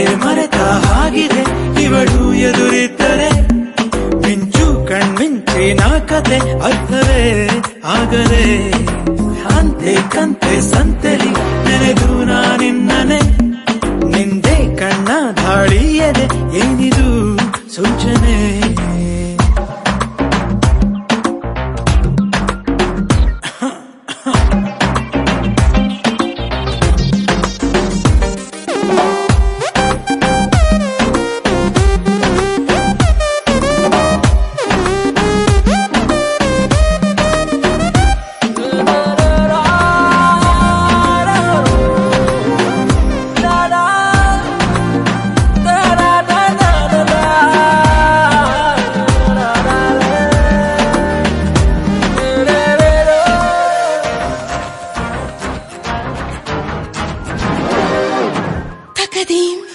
ಮರೆತ ಹಾಗಿದೆ? ಇವಳು ಎದುರಿದ್ದರೆ ಮಿಂಚು, ಕಣ್ಮಿಂಚಿ ಕತೆ ಅರ್ಥವೇ ಆಗದೆ. ಅಂತೆ ಕಂತೆ ಸಂತೆಲಿ ನೆನೆದು ನಾನಿನ್ನನೆ. ನಿಂದೆ ಕಣ್ಣ ಧಾಳಿಯದೆ ಏನಿದು? theme.